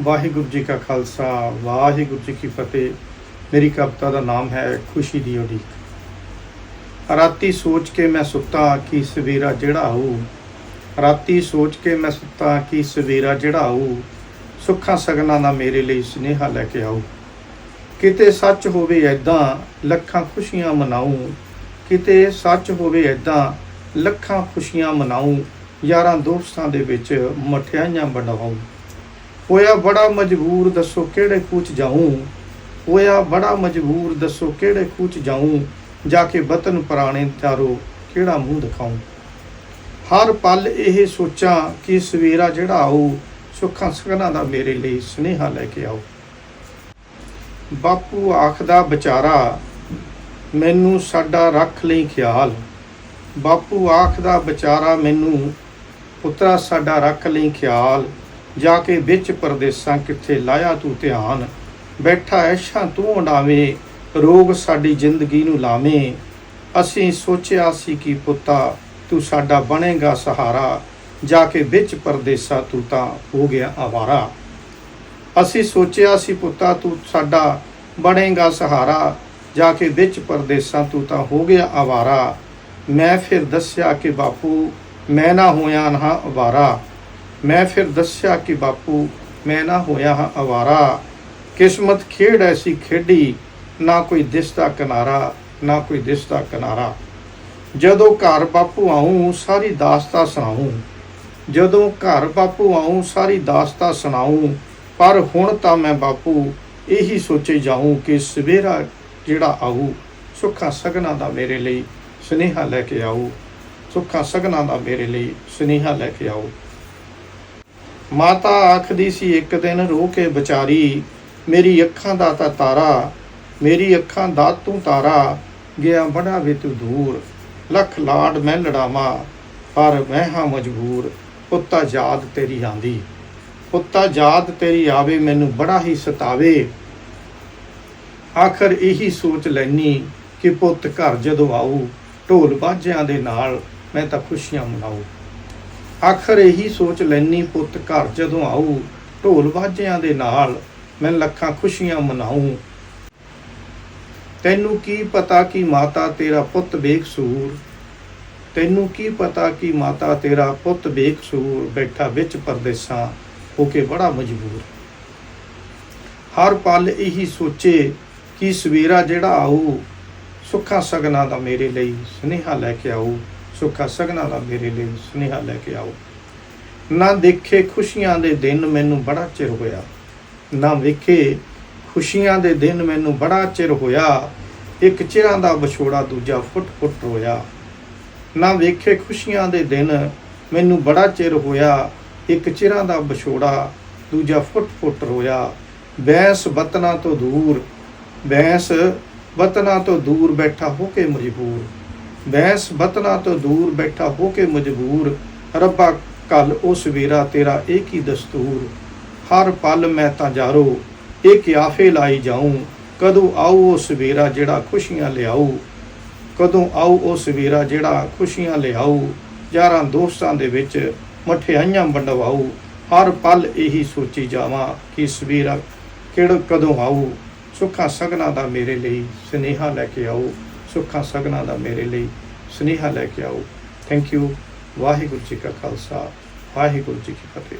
ਵਾਹਿਗੁਰੂ ਜੀ ਕਾ ਖਾਲਸਾ, ਵਾਹਿਗੁਰੂ ਜੀ ਕੀ ਫਤਿਹ। ਮੇਰੀ ਕਵਿਤਾ ਦਾ ਨਾਮ ਹੈ ਖੁਸ਼ੀ ਦੀ ਉਡੀਕ। ਰਾਤੀ ਸੋਚ ਕੇ ਮੈਂ ਸੁੱਤਾ ਕਿ ਸਵੇਰਾ ਜਿਹੜਾ ਆਊ। ਰਾਤੀ ਸੋਚ ਕੇ ਮੈਂ ਸੁੱਤਾ ਕਿ ਸਵੇਰਾ ਜਿਹੜਾ ਆਊ। ਸੁੱਖਾਂ ਸਗਨਾਂ ਦਾ ਮੇਰੇ ਲਈ ਸੁਨੇਹਾ ਲੈ ਕੇ ਆਉ ਕਿਤੇ ਸੱਚ ਹੋਵੇ ਐਦਾਂ ਲੱਖਾਂ ਖੁਸ਼ੀਆਂ ਮਨਾਉ ਕਿਤੇ ਸੱਚ ਹੋਵੇ ਐਦਾਂ ਲੱਖਾਂ ਖੁਸ਼ੀਆਂ ਮਨਾਉ ਯਾਰਾਂ ਦੋਸਤਾਂ ਦੇ ਵਿੱਚ ਮਠਿਆਈਆਂ ਵੰਡਾਉ ਹੋਇਆ ਬੜਾ ਮਜਬੂਰ, ਦੱਸੋ ਕਿਹੜੇ ਕੂਚ ਜਾਊਂ? ਹੋਇਆ ਬੜਾ ਮਜਬੂਰ, ਦੱਸੋ ਕਿਹੜੇ ਕੂਚ ਜਾਊਂ? ਜਾ ਕੇ ਵਤਨ ਪੁਰਾਣੇ ਤਾਰੋ ਕਿਹੜਾ ਮੂੰਹ ਦਿਖਾऊं ਹਰ ਪਲ ਇਹ ਸੋਚਾਂ ਕਿ ਸਵੇਰਾ ਜਿਹੜਾ ਆਊ, ਸੁੱਖਾਂ ਸਗਨਾਂ ਦਾ ਮੇਰੇ ਲਈ ਸੁਨੇਹਾ ਲੈ ਕੇ ਆਓ ਬਾਪੂ ਆਖਦਾ, ਵਿਚਾਰਾ, ਮੈਨੂੰ ਸਾਡਾ ਰੱਖ ਲਈ ਖਿਆਲ। ਬਾਪੂ ਆਖਦਾ, ਵਿਚਾਰਾ, ਮੈਨੂੰ ਪੁੱਤਰਾ, ਸਾਡਾ ਰੱਖ ਲਈ ਖਿਆਲ। ਜਾ ਕੇ ਵਿੱਚ ਪਰਦੇਸਾਂ ਕਿੱਥੇ ਲਾਇਆ ਤੂੰ ਧਿਆਨ? ਬੈਠਾ ਐਸ਼ਾਂ ਤੂੰ ਉਡਾਵੇਂ, ਰੋਗ ਸਾਡੀ ਜ਼ਿੰਦਗੀ ਨੂੰ ਲਾਵੇਂ। ਅਸੀਂ ਸੋਚਿਆ ਸੀ ਕਿ ਪੁੱਤਾ, ਤੂੰ ਸਾਡਾ ਬਣੇਗਾ ਸਹਾਰਾ, ਜਾ ਕੇ ਵਿੱਚ ਪਰਦੇਸਾਂ ਤੂੰ ਤਾਂ ਹੋ ਗਿਆ ਆਵਾਰਾ। ਅਸੀਂ ਸੋਚਿਆ ਸੀ ਪੁੱਤਾ, ਤੂੰ ਸਾਡਾ ਬਣੇਗਾ ਸਹਾਰਾ, ਜਾ ਕੇ ਵਿੱਚ ਪਰਦੇਸਾਂ ਤੂੰ ਤਾਂ ਹੋ ਗਿਆ ਆਵਾਰਾ। ਮੈਂ ਫਿਰ ਦੱਸਿਆ ਕਿ ਬਾਪੂ, ਮੈਂ ਨਾ ਹੋਇਆ ਨਾ ਆਵਾਰਾ। ਮੈਂ ਫਿਰ ਦੱਸਿਆ ਕਿ ਬਾਪੂ, ਮੈਂ ਨਾ ਹੋਇਆ ਹਾਂ ਅਵਾਰਾ। ਕਿਸਮਤ ਖੇਡ ਐਸੀ ਖੇਡੀ, ਨਾ ਕੋਈ ਦਿਸਦਾ ਕਿਨਾਰਾ, ਨਾ ਕੋਈ ਦਿਸਦਾ ਕਿਨਾਰਾ। ਜਦੋਂ ਘਰ ਬਾਪੂ ਆਉਂ ਸਾਰੀ ਦਾਸਤਾ ਸੁਣਾਉਂ ਜਦੋਂ ਘਰ ਬਾਪੂ ਆਉਂ ਸਾਰੀ ਦਾਸਤਾ ਸੁਣਾਉਂ ਪਰ ਹੁਣ ਤਾਂ ਮੈਂ ਬਾਪੂ, ਇਹੀ ਸੋਚੇ ਜਾਉਂ ਕਿ ਸਵੇਰਾ ਜਿਹੜਾ ਆਊ, ਸੁੱਖਾਂ ਸਗਨਾਂ ਦਾ ਮੇਰੇ ਲਈ ਸੁਨੇਹਾ ਲੈ ਕੇ ਆਉ ਸੁੱਖਾਂ ਸਗਨਾਂ ਦਾ ਮੇਰੇ ਲਈ ਸੁਨੇਹਾ ਲੈ ਕੇ ਆਊ। ਮਾਤਾ ਆਖਦੀ ਸੀ, ਇੱਕ ਦਿਨ ਰੋ ਕੇ ਵਿਚਾਰੀ, ਮੇਰੀ ਅੱਖਾਂ ਦਾ ਤਾਂ ਤਾਰਾ, ਮੇਰੀ ਅੱਖਾਂ ਦਾ ਤੂੰ ਤਾਰਾ, ਗਿਆ ਬੜਾ ਵੇ ਤੂੰ ਦੂਰ, ਲੱਖ ਲਾਡ ਮੈਂ ਲੜਾਵਾਂ, ਪਰ ਮੈਂ ਹਾਂ ਮਜਬੂਰ, ਪੁੱਤਾ ਯਾਦ ਤੇਰੀ ਆਂਦੀ, ਪੁੱਤਾ ਯਾਦ ਤੇਰੀ ਆਵੇ, ਮੈਨੂੰ ਬੜਾ ਹੀ ਸਤਾਵੇ। ਆਖਰ ਇਹੀ ਸੋਚ ਲੈਨੀ ਕਿ ਪੁੱਤ ਘਰ ਜਦੋਂ ਆਊ, ਢੋਲ ਬਾਜਿਆਂ ਦੇ ਨਾਲ ਮੈਂ ਤਾਂ ਖੁਸ਼ੀਆਂ ਮਨਾਉ ਆਖਰ ਇਹੀ ਸੋਚ ਲੈਨੀ ਪੁੱਤ ਘਰ ਜਦੋਂ ਆਊ, ਢੋਲ ਬਾਜਿਆਂ ਦੇ ਨਾਲ ਮੈਂ ਲੱਖਾਂ ਖੁਸ਼ੀਆਂ ਮਨਾਊ। ਤੈਨੂੰ ਕੀ ਪਤਾ ਕਿ ਮਾਤਾ ਤੇਰਾ ਪੁੱਤ ਬੇਕਸੂਰ? ਤੈਨੂੰ ਕੀ ਪਤਾ ਕਿ ਮਾਤਾ ਤੇਰਾ ਪੁੱਤ ਬੇਕਸੂਰ? ਬੈਠਾ ਵਿੱਚ ਪਰਦੇਸਾਂ, ਹੋ ਕੇ ਬੜਾ ਮਜਬੂਰ। ਹਰ ਪਲ ਇਹੀ ਸੋਚੇ ਕਿ ਸਵੇਰਾ ਜਿਹੜਾ ਆਉ ਸੁੱਖਾਂ ਸਗਨਾਂ ਦਾ ਮੇਰੇ ਲਈ ਸੁਨੇਹਾ ਲੈ ਕੇ ਆਉ ਸੁੱਖਾ ਸਗਨਾਂ ਦਾ ਮੇਰੇ ਲਈ ਸੁਨੇਹਾ ਲੈ ਕੇ ਆਓ। ਨਾ ਦੇਖੇ ਖੁਸ਼ੀਆਂ ਦੇ ਦਿਨ ਮੈਨੂੰ ਬੜਾ ਚਿਰ ਹੋਇਆ। ਨਾ ਵੇਖੇ ਖੁਸ਼ੀਆਂ ਦੇ ਦਿਨ ਮੈਨੂੰ ਬੜਾ ਚਿਰ ਹੋਇਆ। ਇੱਕ ਚਿਰਾਂ ਦਾ ਵਿਛੋੜਾ ਦੂਜਾ ਫੁੱਟ ਫੁੱਟ ਰੋਇਆ ਨਾ ਵੇਖੇ ਖੁਸ਼ੀਆਂ ਦੇ ਦਿਨ ਮੈਨੂੰ ਬੜਾ ਚਿਰ ਹੋਇਆ। ਇੱਕ ਚਿਰਾਂ ਦਾ ਵਿਛੋੜਾ ਦੂਜਾ ਫੁੱਟ ਫੁੱਟ ਰੋਇਆ ਬੈਂਸ ਵਤਨਾ ਤੋਂ ਦੂਰ, ਬੈਂਸ ਵਤਨਾ ਤੋਂ ਦੂਰ ਬੈਠਾ ਹੋ ਕੇ ਮਜਬੂਰ। ਬੈਂਸ ਵਤਨਾ ਤੋਂ ਦੂਰ ਬੈਠਾ ਹੋ ਕੇ ਮਜਬੂਰ। ਰੱਬਾ ਕੱਲ ਉਸ ਵੇਰਾ ਤੇਰਾ ਇਹ ਕੀ ਦਸਤੂਰ। ਹਰ ਪਲ ਮੈਂ ਤਾਂ ਜਾਰੋ ਇਹ ਕਿਆਫੇ ਲਾਈ ਜਾਉਂ ਕਦੋਂ ਆਊ ਉਹ ਸਵੇਰਾ ਜਿਹੜਾ ਖੁਸ਼ੀਆਂ ਲਿਆਊ? ਕਦੋਂ ਆਊ ਉਹ ਸਵੇਰਾ ਜਿਹੜਾ ਖੁਸ਼ੀਆਂ ਲਿਆਊ? ਯਾਰਾਂ ਦੋਸਤਾਂ ਦੇ ਵਿੱਚ ਮਠਿਆਈਆਂ ਵੰਡਵਾਊ। ਹਰ ਪਲ ਇਹੀ ਸੋਚੀ ਜਾਵਾਂ ਕਿ ਸਵੇਰਾ ਕਿਹੜਾ ਕਦੋਂ ਆਊ? ਸੁੱਖਾਂ ਸਗਨਾਂ ਦਾ ਮੇਰੇ ਲਈ ਸੁਨੇਹਾ ਲੈ ਕੇ ਆਊ। ਸੁੱਖਾਂ ਸਗਨਾਂ ਦਾ ਮੇਰੇ ਲਈ ਸੁਨੇਹਾ ਲੈ ਕੇ ਆਓ। ਥੈਂਕ ਯੂ ਵਾਹਿਗੁਰੂ ਜੀ ਕਾ ਖਾਲਸਾ, ਵਾਹਿਗੁਰੂ ਜੀ ਕੀ ਫਤਿਹ।